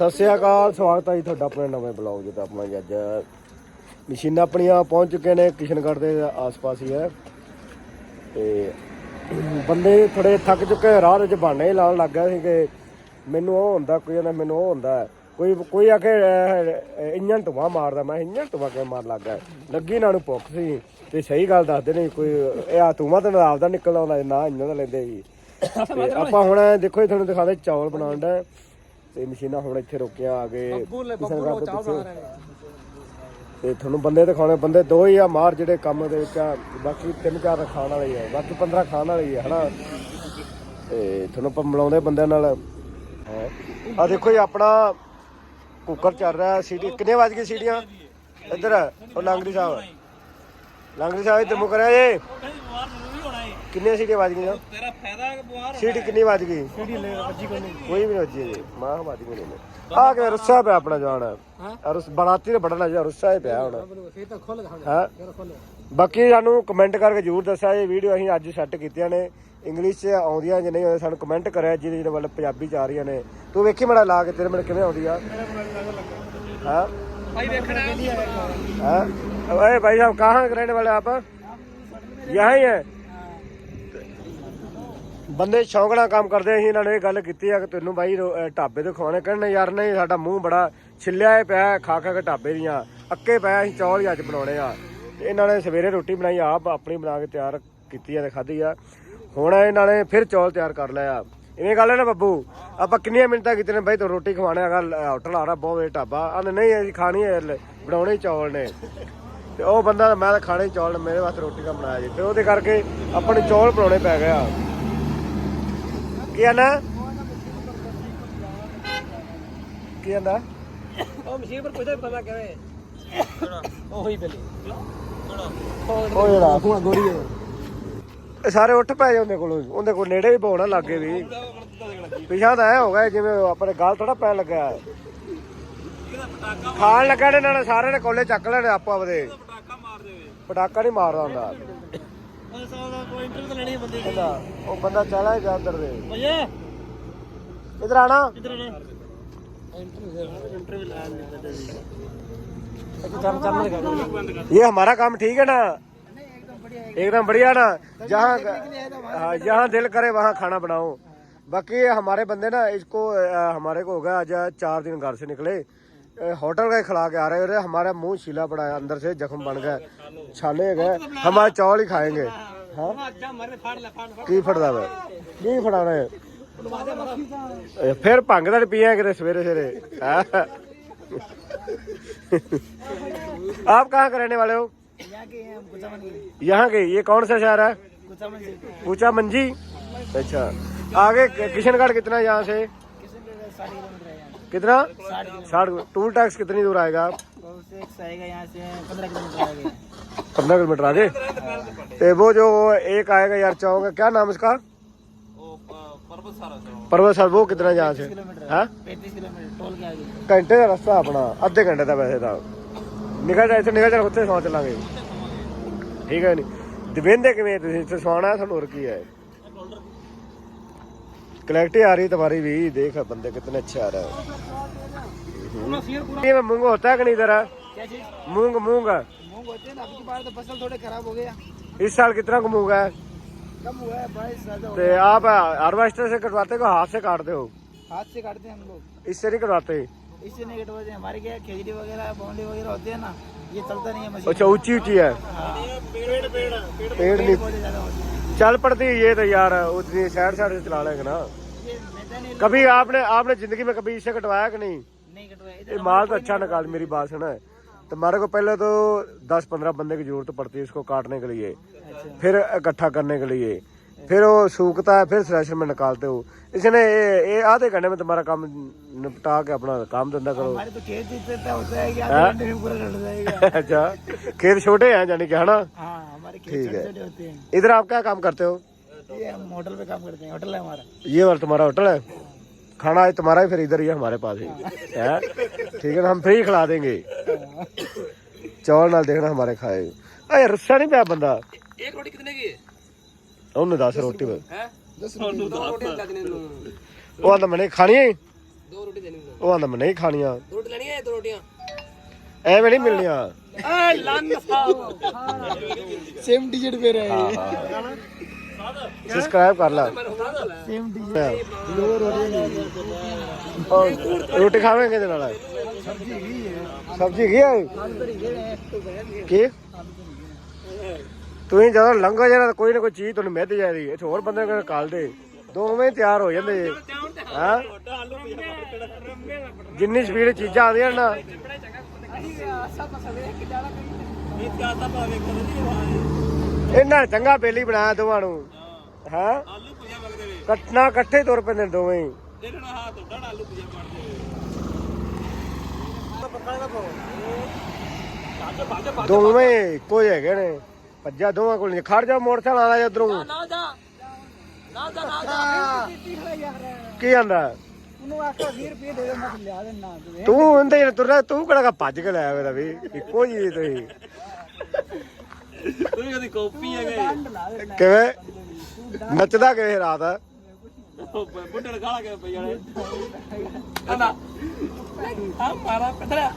ਸਤਿ ਸ਼੍ਰੀ ਅਕਾਲ ਸਵਾਗਤ ਹੈ ਜੀ ਤੁਹਾਡਾ ਆਪਣੇ ਨਵੇਂ ਬਲੌਗ ਤੇ ਆਪਣਾ ਜੀ ਅੱਜ ਮਸ਼ੀਨਾਂ ਆਪਣੀਆਂ ਪਹੁੰਚ ਚੁੱਕੇ ਨੇ ਕਿਸ਼ਨਗੜ੍ਹ ਦੇ ਆਸ-ਪਾਸ ਹੀ ਹੈ। ਤੇ ਬੰਦੇ ਥੋੜੇ ਥੱਕ ਚੁੱਕੇ ਰਾਹ ਦੇ ਵਿੱਚ ਹੀ ਲਾਉਣ ਲੱਗ ਗਏ ਸੀ ਕਿ ਮੈਨੂੰ ਉਹ ਹੁੰਦਾ ਕੋਈ ਕਹਿੰਦਾ ਮੈਨੂੰ ਉਹ ਹੁੰਦਾ। ਕੋਈ ਕੋਈ ਆ ਕੇ ਅਹ, ਇੰਜਣ ਧੂਆ ਮਾਰਦਾ ਮੈਂ ਇੰਜਣ ਧੂਆ ਕਿਉਂ ਮਾਰ ਲੱਗਾ ਲੱਗੀ ਇਹਨਾਂ ਨੂੰ ਭੁੱਖ ਸੀ। ਤੇ ਸਹੀ ਗੱਲ ਦੱਸਦੇ ਨੇ ਕੋਈ ਇਹ ਆ ਧੂਆ ਤਾਂ ਆਪਦਾ ਨਿਕਲਦਾ ਹੁੰਦਾ ਨਾ ਇੰਜਣ ਦਾ ਲੈਂਦੇ ਸੀ। ਤੇ ਆਪਾਂ ਹੁਣ ਦੇਖੋ ਜੀ ਤੁਹਾਨੂੰ ਦਿਖਾਦੇ ਚੌਲ ਬਣਾਉਣ ਦਾ। ਤੇ ਮਸ਼ੀਨਾਂ ਹੁਣ ਇੱਥੇ ਰੁਕੀਆਂ ਆ ਗਏ ਕਿਸ਼ਨਗੜ੍ਹ ਦੇ ਪਿੱਛੇ ਤੇ ਤੁਹਾਨੂੰ ਬੰਦੇ ਦਿਖਾਉਣੇ ਬੰਦੇ ਦੋ ਹੀ ਆ ਮਾਰ ਜਿਹੜੇ ਕੰਮ ਦੇ ਵਿੱਚ ਆ ਬਾਕੀ ਤਿੰਨ ਚਾਰ ਤਾਂ ਖਾਣ ਵਾਲੇ ਹੀ ਆ ਬਾਕੀ 15 ਖਾਣ ਵਾਲੇ ਹੀ ਆ ਹਨਾ? ਤੇ ਤੁਹਾਨੂੰ ਆਪਾਂ ਮਿਲਾਉਂਦੇ ਬੰਦਿਆਂ ਨਾਲ। ਆ ਦੇਖੋ ਜੀ ਆਪਣਾ ਕੁੱਕਰ ਚੱਲ ਰਿਹਾ ਸੀਟੀ ਕਿੰਨੇ ਵੱਜ ਗਏ ਸੀਟੀਆਂ ਇੱਧਰ ਉਹ ਲਾਂਗਰੀ ਸਾਹਿਬ ਲਾਂਗਰੀ ਸਾਹਿਬ ਇੱਧਰ ਮੁਕਰਿਆ ਏ ਕਿੰਨੇ ਸੀਟੇ ਵੱਜ ਗਈਆਂ? ਤੇਰਾ ਫਾਇਦਾ ਬੁਆਰ ਸੀਟ ਕਿੰਨੀ ਵੱਜ ਗਈ? ਕੋਈ ਵੀ ਵੱਜੀ ਜੀ ਮਾਂ ਵੱਜ ਗਈ ਨਹੀਂ। ਆ ਕੇ ਰੁੱਸਾ ਪਿਆ ਆਪਣਾ ਜਾਨ ਹਾਂ? ਰੁੱਸ ਬੜਾਤੀ ਨੇ ਬੜਾ ਜਿਹਾ ਰੁੱਸਾ ਹੀ ਪਿਆ ਹੁਣ। ਫੇਰ ਤਾਂ ਖੁੱਲ ਹਾਂ? ਬਾਕੀ ਸਾਨੂੰ ਕਮੈਂਟ ਕਰਕੇ ਜ਼ਰੂਰ ਦੱਸਿਆ ਇਹ ਵੀਡੀਓ ਅਸੀਂ ਅੱਜ ਸੈੱਟ ਕੀਤੀਆਂ ਨੇ। ਇੰਗਲਿਸ਼ ਚ ਆਉਂਦੀਆਂ ਜਾਂ ਨਹੀਂ ਆਉਂਦੀਆਂ ਸਾਨੂੰ ਕਮੈਂਟ ਕਰਿਆ ਜਿਹਦੇ ਜਿਹਦੇ ਵੱਲ ਪੰਜਾਬੀ ਚ ਆ ਰਹੀਆਂ ਨੇ। ਤੂੰ ਵੇਖੀ ਮੜਾ ਲਾ ਕੇ ਤੇਰੇ ਮਨ ਕਿਵੇਂ ਆਉਂਦੀ ਆ? ਹਾਂ? ਭਾਈ ਵੇਖਣਾ। ਹਾਂ? ਓਏ ਭਾਈ ਸਾਹਿਬ ਕਹਾਂ ਰਹਿਣੇ ਵਾਲੇ ਆਪ? ਯਹਾਂ ਹੀ ਹੈ। ਬੰਦੇ ਸ਼ੌਂਕ ਨਾਲ ਕੰਮ ਕਰਦੇ ਅਸੀਂ ਇਹਨਾਂ ਨੇ ਇਹ ਗੱਲ ਕੀਤੀ ਆ ਕਿ ਤੈਨੂੰ ਬਾਈ ਰੋ- ਢਾਬੇ ਤੋਂ ਖਵਾਣੇ ਕਹਿੰਦੇ ਯਾਰ ਨਹੀਂ ਸਾਡਾ ਮੂੰਹ ਬੜਾ ਛਿੱਲਿਆ ਹੀ ਪਿਆ ਖਾ ਖਾ ਕੇ ਢਾਬੇ ਦੀਆਂ ਅੱਕੇ ਪਿਆ ਅਸੀਂ ਚੌਲ ਹੀ ਅੱਜ ਬਣਾਉਣੇ ਆ। ਤੇ ਇਹਨਾਂ ਨੇ ਸਵੇਰੇ ਰੋਟੀ ਬਣਾਈ ਆਪ ਆਪਣੀ ਬਣਾ ਕੇ ਤਿਆਰ ਕੀਤੀ ਆ ਤੇ ਖਾਧੀ ਆ। ਹੁਣ ਇਹਨਾਂ ਨੇ ਫਿਰ ਚੌਲ ਤਿਆਰ ਕਰ ਲਿਆ ਇਵੇਂ ਗੱਲ ਹੈ ਨਾ ਬੱਬੂ? ਆਪਾਂ ਕਿੰਨੀਆਂ ਮਿੰਟਾਂ ਕੀਤੇ ਨੇ ਬਾਈ ਤੂੰ ਰੋਟੀ ਖਵਾਣੇ ਹੈਗਾ ਹੋਟਲ ਆ ਰਿਹਾ ਬਹੁਤ ਵੇ ਢਾਬਾ। ਆਂਦੇ ਨਹੀਂ ਅਸੀਂ ਖਾਣੀ ਹੈ ਬਣਾਉਣੇ ਚੌਲ ਨੇ। ਤੇ ਉਹ ਬੰਦਾ ਮੈਂ ਤਾਂ ਖਾਣੇ ਚੌਲ ਨੇ, ਮੇਰੇ ਵਾਸਤੇ ਰੋਟੀ ਕਾ ਬਣਾਇਆ ਜੀ। ਤੇ ਉਹਦੇ ਕਰਕੇ ਆਪਾਂ ਨੂੰ ਚੌਲ ਬਣਾਉਣੇ ਪੈ ਗਏ ਆ। ਕੀ ਆਨਾ ਕੀ ਆਂਦਾ ਉਹ ਮਸ਼ੀਨ ਪਰ ਪੁੱਛਦਾ ਪਤਾ ਕਿਵੇਂ। ਉਹੀ ਬਲੀ। ਉਹ ਜਿਹੜਾ ਹੁਣ ਗੋਰੀ ਹੈ ਇਹ ਸਾਰੇ ਉੱਠ ਪੈ ਜਾਂਦੇ ਕੋਲੋਂ। ਉਹਦੇ ਕੋਲ ਨੇੜੇ ਵੀ ਪਾਉਣਾ ਲੱਗੇ ਵੀ। ਪਿਛਾ ਤਾਂ ਐ ਹੋ ਗਿਆ ਜਿਵੇਂ ਆਪਣੇ ਗਲ ਥੋੜਾ ਪੈਣ ਲੱਗਾ ਖਾਣ ਲੱਗਾ ਨੇ ਇਹਨਾਂ ਨੇ ਸਾਰਿਆਂ ਨੇ ਕੋਲੇ ਚੱਕ ਲੈਣੇ ਆਪੋ ਆਪਦੇ। ਪਟਾਕਾ ਮਾਰ ਦੇਵੇ। ਪਟਾਕਾ ਨਹੀਂ ਮਾਰਦਾ ਹੁੰਦਾ। ਕਹਿੰਦਾ ਉਹ ਬੰਦਾ ਚਲਾ ਗਿਆ ਅੰਦਰ ਦੇ ਭਈਆ ਇਧਰ ਆਣਾ ਇਧਰ ਆ ਇੰਟਰਵਿਊ ਇੰਟਰਵਿਊ ਲੈਣ ਦੇ ਬੰਦੇ ਦੀ ਇੱਕ ਕੰਮ ਕੰਮ ਲਗਾ ਬੰਦ ਕਰ ये हमारा काम ठीक है ना एकदम बढ़िया ना जहाँ हाँ, जहाँ दिल करे वहाँ खाना बनाओ बाकी ये हमारे बंदे ना इसको अ, हमारे को हो गया आज चार दिन घर से निकले ہوٹل کا کھلا کے آ رہے ہو ہمارا منہ چھیلا پڑا ہے، اندر سے زخم بن گئے چھالے گئے۔ ہمارے چاول ہی کھائیں گے۔ ہاں؟ کی فٹتا میں کی فٹانا ہے؟ پھر پنگ دڑ پیا کرے سویرے سویرے۔ ہاں؟ آپ کہاں کے رہنے والے ہو؟ یہاں کے۔ یہ کون سا شہر ہے؟ کوچا منجی اچھا۔ آگے کشن گڑھ کتنا یہاں سے؟ کتنا؟ ساٹھ ٹول ٹیکس کتنی دور آئے گا پندرہ کلو میٹر آگے۔ وہ جو ایک آئے گا یار چاہوں گا، کیا نام اس کا؟ پروت سر، وہ کتنا جہاں سے؟ ہاں؟ گھنٹے کا راستہ اپنا ادھے گھنٹے تھا ویسے تو نکل جائے نکل جائے، اتنے سو چلیں گے ٹھیک ہے نہیں دبندے کمیں سونا ہے سنور کی ہے۔ कलेक्टी आ रही है तुम्हारी भी देख बंदे कितने अच्छे आ रहे हैं ये में मूंग होता है कि नहीं इधर क्या चीज मूंग मूंग मूंग होते हैं ना आपकी बार तो फसल थोड़े खराब हो गया इस साल कितना का मूंग है कम हुआ है बाईस ज्यादा हो तो आप हार्वेस्टर से कटवाते हो हाथ से काटते हो गया। हाथ से काटते हैं हम लोग इससे नहीं कटवाते اسی نے گٹ بجے ہمارے کیا کھیجڑی وغیرہ بونڈی وغیرہ ہوتے ہیں نا یہ چلتا نہیں ہے مشین اچھا اونچی اونچی ہے۔ ہاں۔ پیڑ پیڑ پیڑ۔ چل پڑتی یہ تو یار اتنی سائڈ سائڈ سے چلا لیں گے نا۔ کبھی آپ نے آپ نے زندگی میں کبھی اس سے کٹوایا کہ نہیں؟ یہ مال تو اچھا نکال میری بات سنا ہے تمہارے کو پہلے تو دس پندرہ بندے کی ضرورت پڑتی ہے اس کو کاٹنے کے لیے اچھا۔ پھر اکٹھا کرنے کے لیے۔ फिर इकट्ठा करने के लिए फिर वो सूखता है फिर थ्रेशर में निकालते हो इसने ये ये आधे घंटे में तुम्हारा काम निपटा के अपना काम धंधा करो हमारे तो खेत इतना होता है कि आधे घंटे में पूरा कट जाएगा अच्छा खेत छोटे हैं यानी कि है ना हाँ हमारे खेत ठीक है। छोटे छोटे होते हैं इधर आप क्या काम करते हो ये हम होटल पे काम करते हैं होटल है हमारा ये वाला तुम्हारा होटल है खाना आज तुम्हारा ही फिर इधर ही है हमारे पास ही है ठीक है ना हम फ्री खिला देंगे चौल नाल देखना हमारे खाए अरे रस्सा नहीं पाया बंदा एक रोटी कितने की ਉਹਨੇ ਦੱਸ ਰੋਟੀ ਹੈ? ਦੱਸ ਰੋਟੀ ਦੋ ਰੋਟੀਆਂ ਲੱਗਣੇ ਨੂੰ ਉਹ ਆਂਦਾ ਮੈਂ ਨਹੀਂ ਖਾਣੀਆਂ ਹੀ। ਦੋ ਰੋਟੀ ਦੇਣੀ ਨੂੰ ਉਹ ਆਂਦਾ ਮੈਂ ਨਹੀਂ ਖਾਣੀਆਂ। ਦੋ ਲੈਣੀ ਹੈ ਦੋ ਰੋਟੀਆਂ? ਐਵੇਂ ਨਹੀਂ ਮਿਲਣੀਆਂ। ਐ ਲੰਨ ਸਾਹਿਬ। ਸੇਮ ਡਿਜਿਟ ਪੇ ਰਹੇ ਸਬਸਕ੍ਰਾਈਬ ਕਰ ਲੈ। ਸੇਮ ਡਿਜਿਟ ਲੋਅਰ ਹੋ ਔਰ ਰੋਟੀ ਖਾਵੇਂਗੇ ਦੇ ਨਾਲ। ਸਬਜ਼ੀ ਹੈਗੀ ਹੈ ਸਬਜ਼ੀ ਹੈਗੀ ਹੈ ਕੀ? ਤੁਸੀਂ ਜਦੋਂ ਲੰਘੋ ਜਰਾ ਕੋਈ ਨਾ ਕੋਈ ਚੀਜ਼ ਤੁਹਾਨੂੰ ਮਿੱਧ ਜਾਏਗੀ। ਇੱਥੇ ਹੋਰ ਬੰਦੇ ਕੋਲ ਕਾਲ ਦੇ। ਦੋਵੇਂ ਤਿਆਰ ਹੋ ਜਾਂਦੇ ਜੀ। ਹਾਂ? ਜਿੰਨੀ ਸਪੀਡ ਚੀਜ਼ਾਂ ਆਉਂਦੀਆਂ ਨਾ। ਇਹਨਾਂ ਚੰਗਾ ਬੇਲੀ ਬਣਾਇਆ ਦੋਵਾਂ ਨੂੰ। ਹਾਂ? ਕੱਟਣਾ ਇਕੱਠੇ ਤੁਰ ਪੈਂਦੇ ਦੋਵੇਂ। ਹੀ ਦੋਵੇਂ ਇੱਕੋ ਜਿਹੇ ਹੈਗੇ ਨੇ। ਭੱਜਾ ਦੋਵਾਂ ਕੋਲ ਨਹੀਂ ਖੜ ਜਾ ਮੋਟਰਸਾਈਕਲ ਆਲਾ ਇਧਰੋਂ ਨਾ ਜਾ। ਨਾ ਜਾ ਨਾ ਜਾ। ਕੀ ਆਂਦਾ? ਉਹਨੂੰ ਆਖੋ 20 ਰੁਪਏ ਦੇ ਦੇ ਮੈਂ ਲਿਆ ਦੇਣਾ ਤੂੰ। ਤੂੰ ਹੁੰਦੇ ਹੀ ਤੁਰਨਾ ਤੂੰ ਕਿਹੜਾ ਭੱਜ ਕੇ ਲਾਇਆ ਮੇਰਾ ਵੀ? ਇੱਕੋ ਜਿਹੀ ਤੁਸੀਂ। ਤੂੰ ਕਦੀ ਕਾਪੀ ਹੈਗੇ? ਕਿਵੇਂ? ਨੱਚਦਾ ਕਿਵੇਂ ਰਾਤ? ਬੁੱਢੜ ਗਾਲਾ ਕੇ ਪਈ ਜਾਣੇ? ਕਹਿੰਦਾ ਆ ਮਾਰਾ ਪਤਰਾ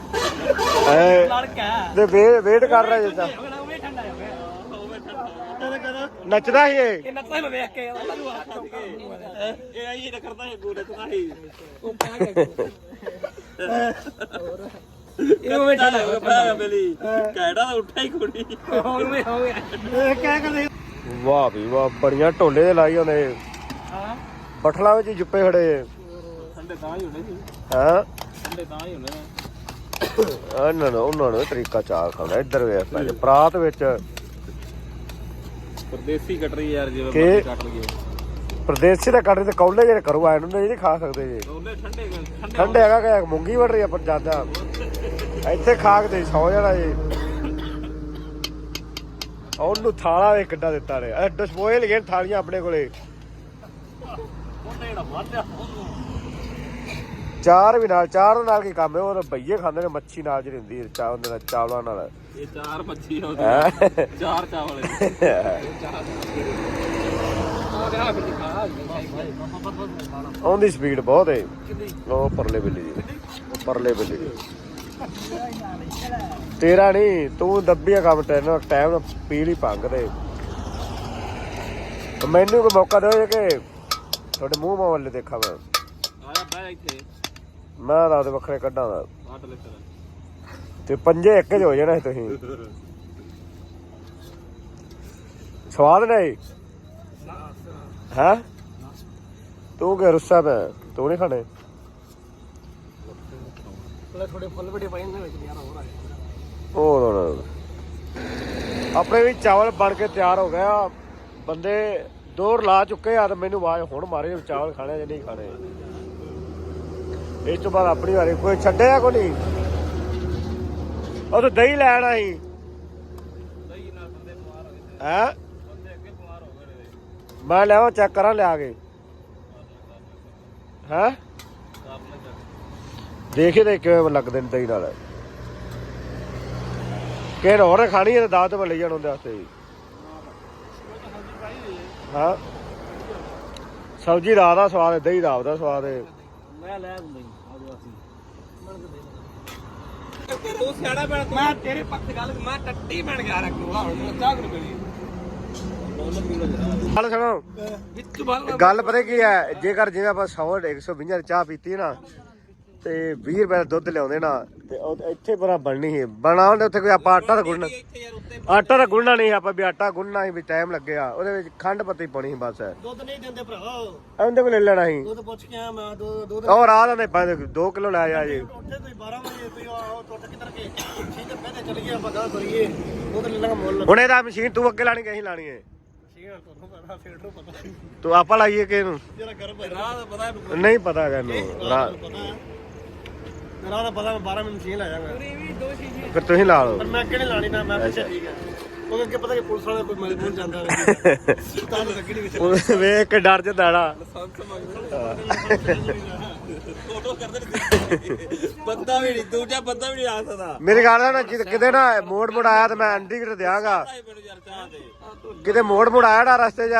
ਲੜਕਾ। ਤੇ ਵੇਟ ਕਰ ਰਿਹਾ ਜਿੱਦਾਂ। ਨੱਚਦਾ ਸੀ ਇਹ? ਇਹ ਨੱਚਦਾ ਮੈਂ ਵੇਖ ਕੇ ਉਹਨਾਂ ਨੂੰ ਆਖਾਂ ਸੀ ਇਹ ਆਈ ਇਹ ਕਰਦਾ ਹੈ ਗੋਰੇ ਤੋਂ ਹੀ ਉਹ ਪਾ ਕੇ ਇਹ ਉਹ ਠੰਡਾ ਹੋ ਗਿਆ ਬੇਲੀ। ਕਹਿੜਾ ਤਾਂ ਉੱਠਾ ਹੀ ਕੁੜੀ। ਹੋਰ ਵੀ ਹੋ ਗਿਆ। ਇਹ ਕਹਿ ਕਦੇ ਵਾਹ ਵੀ ਵਾਹ ਬੜੀਆਂ ਢੋਲੇ ਦੇ ਲਾਈ ਹੁੰਦੇ ਹਾਂ। ਬਠਲਾ ਵਿੱਚ ਜੁੱਪੇ ਖੜੇ ਠੰਡੇ ਤਾਂ ਹੀ ਹੋਣੇ ਸੀ। ਹਾਂ। ਠੰਡੇ ਤਾਂ ਹੀ ਹੋਣੇ ਨੇ ਉਹਨਾਂ ਨੂੰ ਉਹਨਾਂ ਨੂੰ ਤਰੀਕਾ ਚਾਰ ਖਾਂਦਾ ਇੱਧਰ ਵੇਖ ਪੈ ਪ੍ਰਾਤ ਵਿੱਚ ਪਰਦੇਸੀ ਕੱਟ ਰਹੀ ਯਾਰ ਜਿਵੇਂ ਕਿ- ਮਰਜ਼ੀ ਕੱਟ ਲਈਏ। ਪ੍ਰਦੇਸੀ ਦਾ ਕੱਢ ਤੇ ਕੌਲੇ ਜਿਹੜੇ ਕਰੂ ਆਏ ਨੂੰ ਨਹੀਂ ਜੀ ਖਾ ਸਕਦੇ ਜੀ ਉਹਨੇ ਠੰਡੇ ਠੰਡੇ ਠੰਡੇ ਹੈਗਾ ਕਿ ਮੂੰਗੀ ਵੜ ਰਹੀ ਆ ਪਰ ਜ਼ਿਆਦਾ ਇੱਥੇ ਖਾ ਕੇ ਤੇ ਸੌ ਜਾਣਾ ਜੀ ਉਹਨੂੰ ਥਾਲਾ ਵੇ ਕਿੱਡਾ ਦਿੱਤਾ ਨੇ ਇਹ ਡਿਸਪੋਜ਼ਲ ਗਏ ਥਾਲੀਆਂ ਆਪਣੇ ਕੋਲੇ। ਉਹਨੇ ਜਿਹੜਾ ਵਾਧਿਆ ਚਾਰ ਵੀ ਨਾਲ ਚਾਰ ਦੇ ਨਾਲ ਕੀ ਕੰਮ ਹੈ? ਉਹ ਬਈਏ ਖਾਂਦੇ ਨੇ ਮੱਛੀ ਨਾਲ ਜਿਹੜੀ ਹੁੰਦੀ ਹੈ ਚਾ ਉਹਦੇ ਨਾਲ ਚਾਵਲਾਂ ਨਾਲ। ਇਹ ਚਾਰ ਮੱਛੀ ਆਉਂਦੀ ਹੈਂ? ਚਾਰ ਚਾਵਲ ਉਹਦੀ ਸਪੀਡ ਬਹੁਤ ਹੈ। ਉਹ ਪਰਲੇ ਬਿੱਲੀ ਦੀ। ਉਹ ਪਰਲੇ ਬਿੱਲੀ ਦੀ। ਤੇਰਾ ਨਹੀਂ ਤੂੰ ਦੱਬੀਆ ਕੰਮ ਤੈਨੂੰ ਟਾਈਮ ਨਾਲ ਪੀ ਲਈ ਭੰਗ ਦੇ। ਮੈਨੂੰ ਕੋਈ ਮੌਕਾ ਦਿਓ ਕਿ ਤੁਹਾਡੇ ਮੂੰਹ ਮਾ ਵੱਲੇ ਦੇਖਾਂ ਮੈਂ। ਆਇਆ ਬੈ ਇੱਥੇ। ਮੈਂ ਤਾਂ ਉਹਦੇ ਵੱਖਰੇ ਕੱਢਾਂ ਦਾ। ਲੈ ਤੇਰਾ ਤੇ ਪੰਜੇ ਇੱਕ ਚ ਹੋ ਜਾਣਾ ਸੀ ਤੁਸੀਂ। ਸਵਾਦ ਨਹੀਂ? ਹੈ? ਤੂੰ ਕਿ ਰੁੱਸਾ ਪਿਆ? ਤੂੰ ਨਹੀਂ ਖਾਣੇ? ਥੋੜੇ ਫੁੱਲ ਵੱਡੇ ਪਏ ਨੇ ਵਿੱਚ ਯਾਰ ਹੋਰ ਆ। ਆਪਣੇ ਵੀ ਚਾਵਲ ਬਣ ਕੇ ਤਿਆਰ ਹੋ ਗਿਆ ਬੰਦੇ ਦੋਰ ਲਾ ਚੁੱਕੇ ਆ ਤੇ ਮੈਨੂੰ ਆਵਾਜ਼ ਹੁਣ ਮਾਰੇ ਚਾਵਲ ਖਾਣੇ ਜਾਂ ਨਹੀਂ ਖਾਣੇ। ਇਸ ਤੋਂ ਬਾਅਦ ਆਪਣੀ ਵਾਰੀ। ਕੋਈ ਛੱਡਿਆ ਕੋ ਨਹੀਂ? ਉਹ ਤਾਂ ਦਹੀਂ ਲੈਣ ਆਈ। ਦਹੀਂ ਨਾਲ ਬੰਦੇ ਬਿਮਾਰ ਹੋ? ਗਏ ਹੈ ਬੰਦੇ ਅੱਗੇ ਬਿਮਾਰ ਹੋ ਗਏ ਮੈਂ ਲਿਆਵਾਂ ਚੈੱਕ ਕਰਾਂ, ਲਿਆ ਕੇ। ਹੈ? ਦੇਖੇ ਤੇ ਕਿਵੇਂ ਲੱਗਦੇ ਨੇ ਦਹੀਂ ਨਾਲ। ਕਿਹਨ ਹੋਰ ਖਾਣੀ ਹੈ ਤਾਂ ਦਾਤ ਮੈਂ ਜਾਣ ਉਹਦੇ ਵਾਸਤੇ ਜੀ ਹਾਂ? ਸਬਜ਼ੀ ਦਾ ਦਾ ਸਵਾਦ ਹੈ, ਦਹੀਂ ਦਾ ਆਪਦਾ ਸਵਾਦ ਹੈ। ਮੈਂ ਲੈ ਦੂੰ ਤੂੰ ਸਿਆਣਾ ਬਣ ਮੈਂ ਤੇਰੇ ਪੱਖ ਦੀ ਗੱਲ ਮੈਂ ਟੱਟੀ ਬਣ ਗਿਆ ਰੱਖੂਗਾ ਹੁਣ ਮੈਂ ਚਾਹ ਕਰ ਪਈ ਗੱਲ ਸੁਣੋ। ਵਿੱਚ ਗੱਲ ਪਤਾ ਕੀ ਹੈ ਜੇਕਰ ਜਿਵੇਂ ਆਪਾਂ 100 120 ਦੀ ਚਾਹ ਪੀਤੀ ਨਾ ਤੇ 20 ਰੁਪਏ ਦਾ ਦੁੱਧ ਲਿਆਉਂਦੇ ਨਾ ਤੇ ਉਹ ਇੱਥੇ ਬੜਾ ਬਣਨੀ ਸੀ। ਬਣਾਉਂਦੇ ਉੱਥੇ ਕੋਈ ਆਪਾਂ ਆਟਾ ਤਾਂ ਗੁੰਨਣਾ ਇੱਥੇ ਯਾਰ ਉੱਤੇ ਆਟਾ ਤਾਂ ਗੁੰਨਣਾ ਨਹੀਂ ਆਪਾਂ ਵੀ ਆਟਾ ਗੁੰਨਣਾ ਸੀ ਵੀ ਟਾਈਮ ਲੱਗਿਆ। ਉਹਦੇ ਵਿੱਚ ਖੰਡ ਪੱਤੀ ਪਾਉਣੀ ਸੀ ਬਸ। ਦੁੱਧ ਨਹੀਂ ਦਿੰਦੇ ਭਰਾ ਉਹਦੇ ਕੋਲ ਲੈ ਲੈਣਾ ਸੀ। ਦੁੱਧ ਪੁੱਛ ਕੇ ਆ ਮੈਂ ਦੁੱਧ ਦੁੱਧ ਉਹ ਰਾਤ ਦੇ 2 ਕਿਲੋ ਲੈ ਜਾ ਜੀ। ਉੱਥੇ ਤੁਸੀਂ 12 ਵਜੇ ਤੁਸੀਂ ਆਹ ਟੁੱਟ ਕਿੱਧਰ ਕੇ ਠੀਕ ਹੈ ਪਹਿਲੇ ਚੱਲ ਗਿਆ ਆਪਾਂ ਗਾਹ ਕਰੀਏ। ਦੁੱਧ ਲੈ ਲਾਂਗਾ ਮੁੱਲ। ਹੁਣ ਇਹਦਾ ਮਸ਼ੀਨ ਤੂੰ ਅੱਗੇ ਲਾਣੀ ਕਿ ਅਸੀਂ ਲਾਣੀ ਹੈ? ਠੀਕ ਹੈ ਤੁਹਾਨੂੰ ਪਤਾ ਫੀਲਟਰ ਪਤਾ। ਤੂੰ ਆਪਾਂ ਲਾਈਏ ਕਿ ਇਹਨੂੰ? ਜਿਹੜਾ ਗਰਮ ਹੈ ਰਾਹ ਦਾ ਪਤਾ ਹੈ ਨਹੀਂ ਪਤਾ ਇਹਨੂੰ। ਰਾ- ਪਤਾ ਹੈ। ਮੇਰਾ ਤਾਂ ਪਤਾ ਮੈਂ 12 ਮਿੰਟ ਮਸ਼ੀਨ ਲੈ ਜਾਵਾਂਗਾ। ਫਿਰ ਤੁਸੀਂ ਲਾ ਲਓ। ਪਰ ਮੈਂ ਕਿਹਨੇ ਲਾਣੀ ਨਾ ਮੈਂ ਪਿੱਛੇ ਠੀਕ ਹੈ ਉਹ ਅੱਗੇ ਪਤਾ ਕਿ ਪੁਲਿਸ ਵਾਲੇ ਕੋਈ ਮਜਬੂਰ ਜਾਂਦਾ ਹੈ ਤਾਂ ਲੱਗੀ ਨਹੀਂ ਵਿੱਚ। ਉਹ ਵੇਖ ਕੇ ਡਰ ਜਾਂਦਾ ਨਾ ਫੋਟੋ ਕਰਦੇ ਨੇ ਬੰਦਾ ਵੀ ਨਹੀਂ ਦੂਜਾ ਬੰਦਾ ਵੀ ਨਹੀਂ ਆ ਸਕਦਾ। ਮੇਰੀ ਗੱਲ ਨਾ ਜਿ- ਕਿਤੇ ਨਾ ਮੋੜ ਮੋੜ ਆਇਆ ਤੇ ਮੈਂ ਦਿਆਂਗਾ। ਕਿਤੇ ਮੋੜ ਮੋੜ ਆਇਆ ਨਾ ਰਸਤੇ 'ਚ।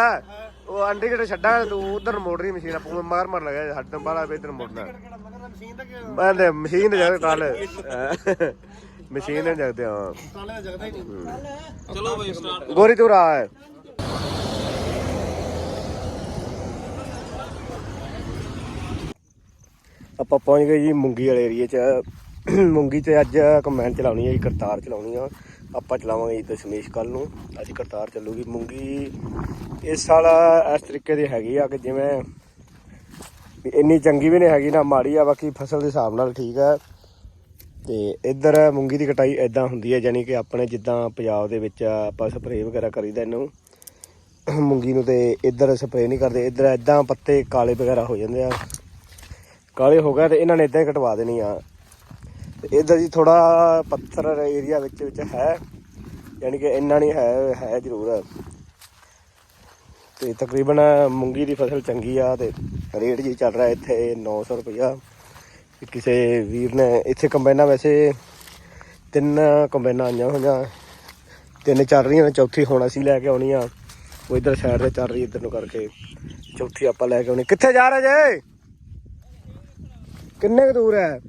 ਉਹ ਆਂਟੀ ਕਿਹੜੇ ਛੱਡਾ ਤੂੰ ਉਧਰ ਮੋੜ ਰਹੀ ਮਸ਼ੀਨ ਆਪੂ ਮਾਰ ਮਾਰ ਲਗਾ ਹੱਡ ਬਾਲਾ ਇਧਰ ਮੋੜਨਾ। ਮਸ਼ੀਨ ਤੇ ਮਸ਼ੀਨ ਤੇ ਜਗਦੇ ਕੱਲ। ਮਸ਼ੀਨ ਤੇ ਜਗਦੇ ਹਾਂ। ਜਗਦਾ ਨਹੀਂ। ਚਲੋ ਬਈ ਸਟਾਰਟ ਗੋਰੀ ਤੂੰ ਰਾਹ ਹੈ। ਆਪਾਂ ਪਹੁੰਚ ਗਏ ਜੀ ਮੁੰਗੀ ਵਾਲੇ ਏਰੀਏ 'ਚ। ਮੁੰਗੀ 'ਚ ਅੱਜ ਕਮੈਂਟ ਚਲਾਉਣੀ ਹੈ ਜੀ ਕਰਤਾਰ ਚਲਾਉਣੀ ਆ। ਆਪਾਂ ਚਲਾਵਾਂਗੇ ਜੀ ਦਸ਼ਮੇਸ਼ ਕੱਲ ਨੂੰ। ਅਸੀਂ ਕਰਤਾਰ ਚੱਲੂਗੀ। ਮੂੰਗੀ ਇਸ ਸਾਲ ਇਸ ਤਰੀਕੇ ਦੀ ਹੈਗੀ ਆ ਕਿ ਜਿਵੇਂ ਇੰਨੀ ਚੰਗੀ ਵੀ ਨਹੀਂ ਹੈਗੀ ਨਾ ਮਾੜੀ ਆ, ਬਾਕੀ ਫਸਲ ਦੇ ਹਿਸਾਬ ਨਾਲ ਠੀਕ ਆ। ਤੇ ਇੱਧਰ ਮੂੰਗੀ ਦੀ ਕਟਾਈ ਐਦਾਂ ਹੁੰਦੀ ਹੈ ਯਾਨੀ ਕਿ ਆਪਣੇ ਜਿੱਦਾਂ ਪੰਜਾਬ ਦੇ ਵਿੱਚ ਆਪਾਂ ਸਪਰੇਅ ਵਗੈਰਾ ਕਰੀਦਾ ਇਹਨੂੰ। ਮੂੰਗੀ ਨੂੰ ਤੇ ਇੱਧਰ ਸਪਰੇਅ ਨਹੀਂ ਕਰਦੇ। ਇੱਧਰ ਐਦਾਂ ਪੱਤੇ ਕਾਲੇ ਵਗੈਰਾ ਹੋ ਜਾਂਦੇ ਆ। ਕਾਲੇ ਹੋ ਗਏ ਤੇ ਇਹਨਾਂ ਨੇ ਇਦਾਂ ਹੀ ਕਟਵਾ ਦੇਣੀ ਆ। ਤੇ ਇੱਧਰ ਜੀ ਥੋੜਾ ਪੱਥਰ ਏਰੀਆ ਵਿੱਚ ਵਿੱਚ ਹੈ। ਯਾਨੀ ਕਿ ਇੰਨਾ ਨਹੀਂ ਹੈ ਹੈ ਜ਼ਰੂਰ। ਤੇ ਤਕਰੀਬਨ ਮੂੰਗੀ ਦੀ ਫਸਲ ਚੰਗੀ ਆ ਤੇ ਰੇਟ ਜੀ ਚੱਲ ਰਿਹਾ ਇੱਥੇ 900 ਰੁਪਇਆ ਕਿ ਕਿਸੇ ਵੀਰ ਨੇ ਇੱਥੇ ਕੰਬਾਈਨਾਂ ਵੈਸੇ ਤਿੰਨ ਕੰਬਾਈਨਾਂ ਆਈਆਂ ਹੋਈਆਂ। ਤਿੰਨ ਚੱਲ ਰਹੀਆਂ ਨੇ, ਚੌਥੀ ਹੁਣ ਅਸੀਂ ਲੈ ਕੇ ਆਉਣੀ ਆ। ਉਹ ਇਧਰ ਸਾਈਡ ਤੇ ਚੱਲ ਰਹੀ ਇੱਧਰ ਨੂੰ ਕਰਕੇ। ਚੌਥੀ ਆਪਾਂ ਲੈ ਕੇ ਆਉਣੀ। ਕਿੱਥੇ ਜਾ ਰਹੇ ਜੇ? ਕਿੰਨੇ ਕੁ ਦੂਰ ਹੈ?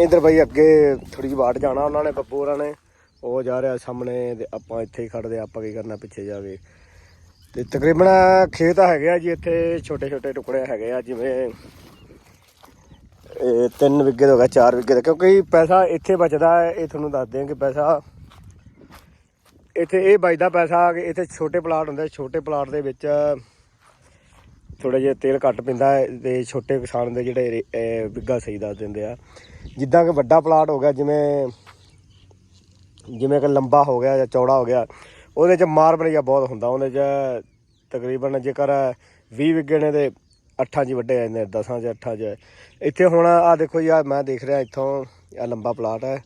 ਇਧਰ ਬਈ ਅੱਗੇ ਥੋੜੀ ਜਿਹੀ ਬਾਟ ਜਾਣਾ ਉਹਨਾਂ ਨੇ, ਬੱਬੂ ਹੋਰਾਂ ਨੇ। ਉਹ ਜਾ ਰਿਹਾ ਸਾਹਮਣੇ ਤੇ ਆਪਾਂ ਇੱਥੇ ਹੀ ਖੜਦੇ ਆਪਾਂ ਕੀ ਕਰਨਾ ਪਿੱਛੇ ਜਾ ਕੇ। ਤੇ ਤਕਰੀਬਨ ਖੇਤ ਹੈਗੇ ਆ ਜੀ ਇੱਥੇ ਛੋਟੇ ਛੋਟੇ ਟੁਕੜੇ ਹੈਗੇ ਆ, ਜਿਵੇਂ ਇਹ ਤਿੰਨ ਵਿਗੇ ਦਾ ਹੋ ਗਿਆ ਚਾਰ ਵਿਗੇ ਦਾ ਕਿਉਂਕਿ ਪੈਸਾ ਇੱਥੇ ਬਚਦਾ ਹੈ, ਇਹ ਤੁਹਾਨੂੰ ਦੱਸ ਦਿਆਂ ਕਿ ਪੈਸਾ ਇੱਥੇ ਇਹ ਬਚਦਾ ਪੈਸਾ ਕਿ ਇੱਥੇ ਛੋਟੇ ਪਲਾਟ ਹੁੰਦੇ ਛੋਟੇ ਪਲਾਟ ਦੇ ਵਿੱਚ ਥੋੜਾ ਜਿਹਾ ਤੇਲ ਘੱਟ ਪੈਂਦਾ ਹੈ ਤੇ ਛੋਟੇ ਕਿਸਾਨ ਦੇ ਜਿਹੜੇ ਰੇ- ਵਿੱਗਾ ਸਹੀ ਦੱਸ ਦਿੰਦੇ ਆ। ਜਿੱਦਾਂ ਕਿ ਵੱਡਾ ਪਲਾਟ ਹੋ ਗਿਆ, ਜਿਵੇਂ ਜਿਵੇਂ ਕਿ ਲੰਬਾ ਹੋ ਗਿਆ ਜਾਂ ਚੌੜਾ ਹੋ ਗਿਆ, ਉਹਦੇ 'ਚ ਮਾਰਬਲ ਜਾਂ ਬਹੁਤ ਹੁੰਦਾ, ਉਹਦੇ 'ਚ ਤਕਰੀਬਨ ਜੇਕਰ 20 ਵਿਗੇ ਨੇ ਤੇ 8 'ਚ ਵੱਡੇ ਆ ਜਾਂਦੇ 10 'ਚ 8 'ਚ। ਇੱਥੇ ਹੁਣ ਆ ਦੇਖੋ ਜੀ ਆ ਮੈਂ ਦੇਖ ਰਿਹਾ ਇੱਥੋਂ ਆ ਲੰਬਾ ਪਲਾਟ ਹੈ।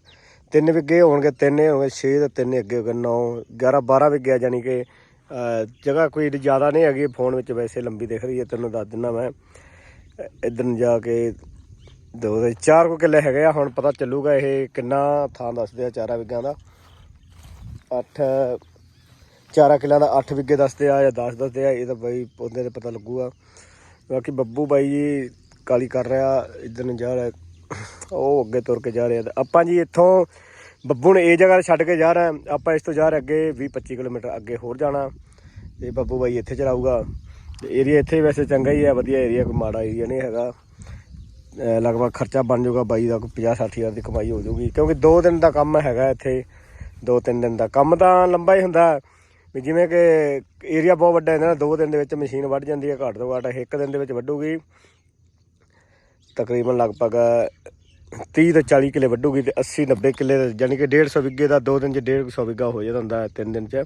ਤਿੰਨ ਵਿਗੇ ਹੋਣਗੇ, ਤਿੰਨ ਇਹ ਹੋਣਗੇ 6 ਤੇ ਤਿੰਨ ਅੱਗੇ ਹੋ ਗਏ 9 11 12 ਵਿਗੇ ਆ ਜਾਨੀ ਕਿ ਜਗ੍ਹਾ ਕੋਈ ਏਡੀ ਜ਼ਿਆਦਾ ਨਹੀਂ ਹੈਗੀ, ਫੋਨ ਵਿੱਚ ਵੈਸੇ ਲੰਬੀ ਦਿਖ ਰਹੀ ਹੈ, ਤੈਨੂੰ ਦੱਸ ਦਿੰਦਾ ਮੈਂ। ਅ- ਇੱਧਰ ਨੂੰ ਜਾ ਕੇ ਦੋ ਦੇ ਚਾਰ ਕੋ ਕਿੱਲੇ ਹੈਗੇ ਆ, ਹੁਣ ਪਤਾ ਚੱਲੂਗਾ ਇਹ ਕਿੰਨਾ ਥਾਂ ਦੱਸਦੇ ਆ ਚਾਰਾ ਵਿਗਿਆਂ ਦਾ। 8 ਚਾਰਾ ਕਿੱਲਿਆਂ ਦਾ 8 ਵਿੱਗੇ ਦੱਸਦੇ ਆ ਜਾਂ 10 ਦੱਸਦੇ ਆ, ਇਹ ਤਾਂ ਬਾਈ ਉਹਦੇ ਤੇ ਪਤਾ ਲੱਗੂਗਾ। ਬਾਕੀ ਬੱਬੂ ਬਾਈ ਜੀ ਕਾਲੀ ਕਰ ਰਿਹਾ, ਇੱਧਰ ਨੂੰ ਜਾ ਰਿਹਾ, ਉਹ ਅੱਗੇ ਤੁਰ ਕੇ ਜਾ ਰਿਹਾ ਤੇ ਆਪਾਂ ਜੀ ਇੱਥੋਂ ਬੱਬੂ ਨੇ ਇਹ ਜਗ੍ਹਾ ਛੱਡ ਕੇ ਜਾ ਰਿਹਾ ਆਪਾਂ ਇਸ ਤੋਂ ਜਾ ਰਹੇ ਅੱਗੇ 20 25 ਕਿਲੋਮੀਟਰ ਅੱਗੇ ਹੋਰ ਜਾਣਾ, ਤੇ ਬੱਬੂ ਬਾਈ ਇੱਥੇ ਚਲਾਊਗਾ। ਤੇ ਏਰੀਆ ਇੱਥੇ ਵੈਸੇ ਚੰਗਾ ਹੀ ਹੈ ਵਧੀਆ ਏਰੀਆ ਕੋਈ ਮਾੜਾ ਏਰੀਆ ਨਹੀਂ ਹੈਗਾ। ਲਗਭਗ ਖਰਚਾ ਬਣ ਜਾਊਗਾ ਬਾਈ ਦਾ ਕੋਈ 50 60 ਹਜ਼ਾਰ ਦੀ ਕਮਾਈ ਹੋ ਜਾਊਗੀ ਕਿਉਂਕਿ 2 ਦਿਨ ਦਾ ਕੰਮ ਹੈਗਾ ਇੱਥੇ 2-3 ਦਿਨ ਦਾ। ਕੰਮ ਤਾਂ ਲੰਬਾ ਹੀ ਹੁੰਦਾ ਵੀ ਜਿਵੇਂ ਕਿ ਏਰੀਆ ਬਹੁਤ ਵੱਡਾ ਹੁੰਦਾ ਨਾ 2 ਦਿਨ ਦੇ ਵਿੱਚ ਮਸ਼ੀਨ ਵੱਢ ਜਾਂਦੀ ਹੈ ਘੱਟ ਤੋਂ ਘੱਟ ਇੱਕ ਦਿਨ ਦੇ ਵਿੱਚ ਵੱਢੂਗੀ। ਤਕਰੀਬਨ ਲਗਭਗ 30 ਤੋਂ 40 ਕਿੱਲੇ ਵੱਢੂਗੀ ਤੇ 80 90 ਕਿੱਲੇ ਦਾ, ਯਾਨੀ ਕਿ 150 ਵਿੱਗੇ ਦਾ 2 ਦਿਨ ਚ 150 ਵਿੱਗਾ ਹੋ ਜਾਂਦਾ ਹੁੰਦਾ 3 ਦਿਨ ਚ।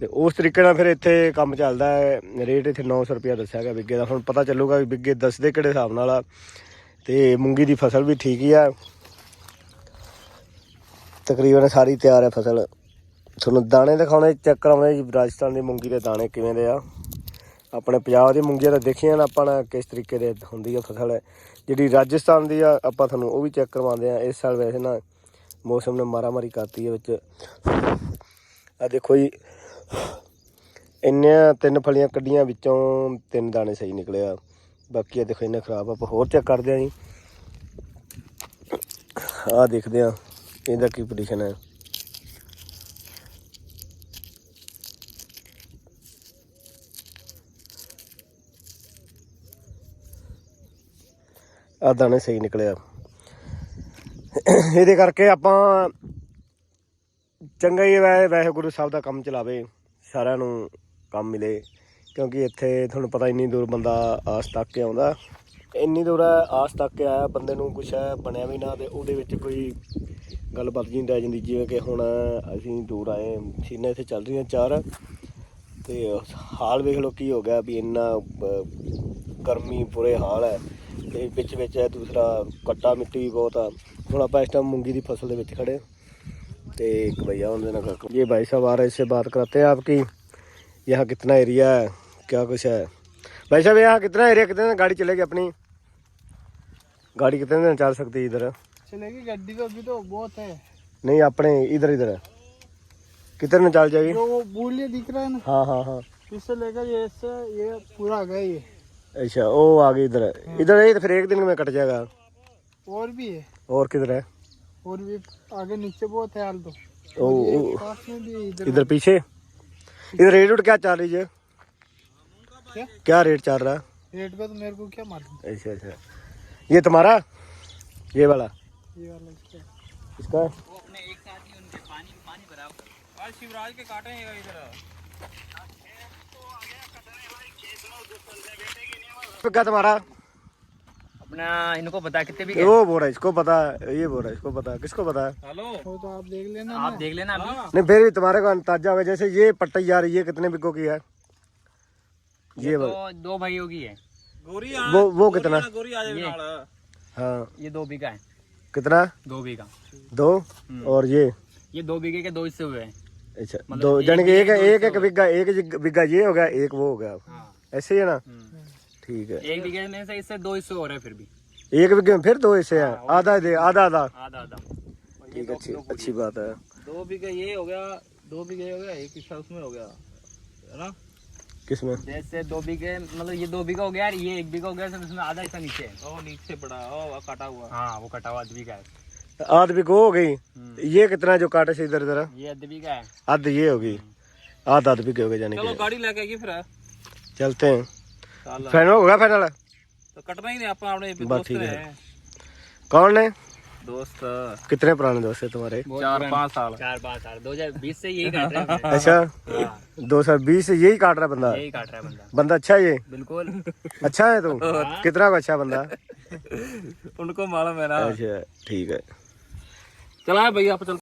ਤੇ ਉਸ ਤਰੀਕੇ ਨਾਲ ਫਿਰ ਇੱਥੇ ਕੰਮ ਚੱਲਦਾ ਹੈ। ਰੇਟ ਇੱਥੇ 900 ਰੁਪਿਆ ਦੱਸਿਆ ਗਿਆ ਵਿੱਗੇ ਦਾ। ਹੁਣ ਪਤਾ ਚੱਲੂਗਾ ਵੀ ਵਿੱਗੇ ਦੱਸਦੇ ਕਿਹੜੇ ਹਿਸਾਬ ਨਾਲ ਆ। ਤੇ ਮੂੰਗੀ ਦੀ ਫਸਲ ਵੀ ਠੀਕ ਹੀ ਆ। ਤਕਰੀਬਨ ਸਾਰੀ ਤਿਆਰ ਹੈ ਫਸਲ। ਤੁਹਾਨੂੰ ਦਾਣੇ ਦਿਖਾਉਣੇ ਚੈੱਕ ਕਰਾਉਣੇ ਜੀ, ਰਾਜਸਥਾਨ ਦੀ ਮੂੰਗੀ ਦੇ ਦਾਣੇ ਕਿਵੇਂ ਦੇ ਆ। ਆਪਣੇ ਪੰਜਾਬ ਦੀ ਮੂੰਗੀ ਤਾਂ ਦੇਖੀਆਂ ਨਾ ਆਪਾਂ ਨੇ, ਕਿਸ ਤਰੀਕੇ ਦੇ ਹੁੰਦੀ ਆ ਫਸਲ। ਜਿਹੜੀ ਰਾਜਸਥਾਨ ਦੀ ਆ, ਆਪਾਂ ਤੁਹਾਨੂੰ ਉਹ ਵੀ ਚੈੱਕ ਕਰਵਾਉਂਦੇ ਆ। ਇਸ ਸਾਲ ਵੈਸੇ ਨਾ ਮੌਸਮ ਨੇ ਮਾਰਾਮਾਰੀ ਕਰਤੀ ਹੈ ਵਿੱਚ। ਆ ਦੇਖੋ ਜੀ, ਇੰਨੀਆਂ ਤਿੰਨ ਫਲੀਆਂ ਕੱਢੀਆਂ, ਵਿੱਚੋਂ ਤਿੰਨ ਦਾਣੇ ਸਹੀ ਨਿਕਲੇ ਆ। ਬਾਕੀ ਆ ਦੇਖੋ ਇੰਨੇ ਖਰਾਬ ਆਪਾਂ ਹੋਰ ਚੈੱਕ ਕਰਦੇ ਆ ਜੀ। ਆ ਦੇਖਦੇ ਆ, ਇਹਦਾ ਕੀ ਪੋਜੀਸ਼ਨ ਹੈ ਆ ਦਾਣੇ ਸਹੀ ਨਿਕਲਿਆ ਇਹਦੇ ਕਰਕੇ ਆਪਾਂ ਚੰਗਾ ਹੀ ਵੈ ਵੈਸੇ ਗੁਰੂ ਸਾਹਿਬ ਦਾ ਕੰਮ ਚਲਾਵੇ, ਸਾਰਿਆਂ ਨੂੰ ਕੰਮ ਮਿਲੇ। ਕਿਉਂਕਿ ਇੱਥੇ ਤੁਹਾਨੂੰ ਪਤਾ ਇੰਨੀ ਦੂਰ ਬੰਦਾ ਆਸ ਤੱਕ ਕੇ ਆਉਂਦਾ ਇੰਨੀ ਦੂਰ ਆਸ ਤੱਕ ਕੇ ਆਇਆ ਬੰਦੇ ਨੂੰ ਕੁਛ ਬਣਿਆ ਵੀ ਨਾ ਤੇ ਉਹਦੇ ਵਿੱਚ ਕੋਈ ਗੱਲ ਬਚ ਨਹੀਂ ਰਹਿ ਜਾਂਦੀ ਜਿਵੇਂ ਕਿ ਹੁਣ ਅਸੀਂ ਦੂਰ ਆਏ ਮਸ਼ੀਨਾਂ ਇੱਥੇ ਚੱਲ ਰਹੀਆਂ ਚਾਰ ਤੇ ਹਾਲ ਵੇਖ ਲਓ ਕੀ ਹੋ ਗਿਆ ਵੀ ਇੰਨਾ ਅਹ, ਗਰਮੀ ਬੁਰੇ ਹਾਲ ਹੈ ਤੇ ਵਿੱਚ ਵਿੱਚ ਇਹ ਦੂਸਰਾ ਕੱਟਾ ਮਿੱਟੀ ਵੀ ਬਹੁਤ ਆ ਹੁਣ ਆਪਾਂ ਇਸ ਟਾਈਮ ਮੂੰਗੀ ਦੀ ਫਸਲ ਦੇ ਵਿੱਚ ਖੜੇ ਤੇ एक भैया उन्होंने कहा ये भाई साहब आ रहे इससे बात कराते हैं आपकी यहाँ कितना एरिया है क्या कुछ है भाई साहब यहाँ कितना एरिया कितने दिन गाड़ी चलेगी अपनी गाड़ी कितने दिन चल सकती है इधर चलेगी गड्डी तो अभी तो बहुत है नहीं अपने इधर इधर कितने दिन चल जाएगी जो वो बूलिया दिख रहा है ना हाँ हाँ हाँ इससे लेकर ये से ये पूरा आ गया ये अच्छा वो आ गई इधर इधर है तो फिर एक दिन में कट जाएगा और भी है और किधर है और भी आगे नीचे बहुत है हाल तो ओ, ये ओ, पास में भी है इधर इधर पीछे इधर रेट उट क्या चल रही है کیا؟ ریٹ چل رہا ریٹ پہ تو میرے کو کیا معلوم؟ اچھا اچھا۔ یہ تمہارا؟ یہ والا؟ اس کا۔ تمہارا؟ اپنا ان کو بتا کتنے وہ بول رہا ہے اس کو بتا یہ بول رہا ہے اس کو بتا کس کو بتا ہلو؟ پھر بھی تمہارے کو اندازہ ہوگا جیسے یہ پٹائی رہی ہے کتنے بکو کی ہے۔ یہ تو دو بھائیوں کی ہے۔ گوری وہ وہ کتنا؟ گوری آ جائے ہاں۔ یہ دو بیگھا ہے۔ کتنا؟ دو بیگھا۔ دو؟ اور یہ؟ یہ دو بیگھے کے دو حصے ہوئے ہیں۔ اچھا مطلب دو یعنی کہ ایک ایک ایک بیگھا ایک بیگھا یہ ہو گیا ایک وہ ہو گیا۔ ہاں۔ ایسے ہی ہے نا؟ ٹھیک ہے۔ ایک بیگھے میں سے اس سے دو حصے ہو رہے ہیں پھر بھی۔ ایک بیگھے میں پھر دو حصے ہیں؟ ہاں، آدھا دے آدھا آدھا۔ آدھا آدھا۔ ٹھیک اچھی اچھی بات ہے۔ دو بیگھے یہ ہو گیا دو بیگھے ہو گیا ایک حصہ اس میں ہو گیا۔ کس میں؟ جیسے دو بیگھے مطلب یہ دو بیگھا ہو گیا یہ ایک بیگھا ہو گیا اس میں آدھا حصہ نیچے۔ ہے نیچے پڑا کاٹا ہوا۔ ہاں وہ کٹا ہوا آدھ بیگھا ہے۔ آدھ بیگھو ہو گئی؟ یہ کتنا جو کاٹے سے ادھر ادھر؟ یہ آدھ بیگھا ہے۔ آدھ یہ ہوگی آدھ آدھ بیگھے ہو گئے جانے کے گاڑی لے کے پھر۔ چلتے ہیں۔ فائنل ہو گیا تو کٹنا ہی نہیں آپ نے بات ٹھیک ہے۔ کون ہے؟ हो गए जानी कि गाड़ी लेके आएगी फिर चलते हैं चल फाइनल होगा फाइनल तो कटना ही नहीं आप अपने बस ठीक है कौन है दोस्त कितने पुराने दोस्त है तुम्हारे चार पाँच साल चार पाँच साल दो हजार बीस से यही काट रहा है अच्छा हाँ, दो हजार बीस से यही काट रहा है बंदा यही काट रहा है बंदा बंदा अच्छा है ये बिल्कुल अच्छा है तू कितना को अच्छा बंदा उनको मालूम है ना अच्छा ठीक है चला भैया आप चल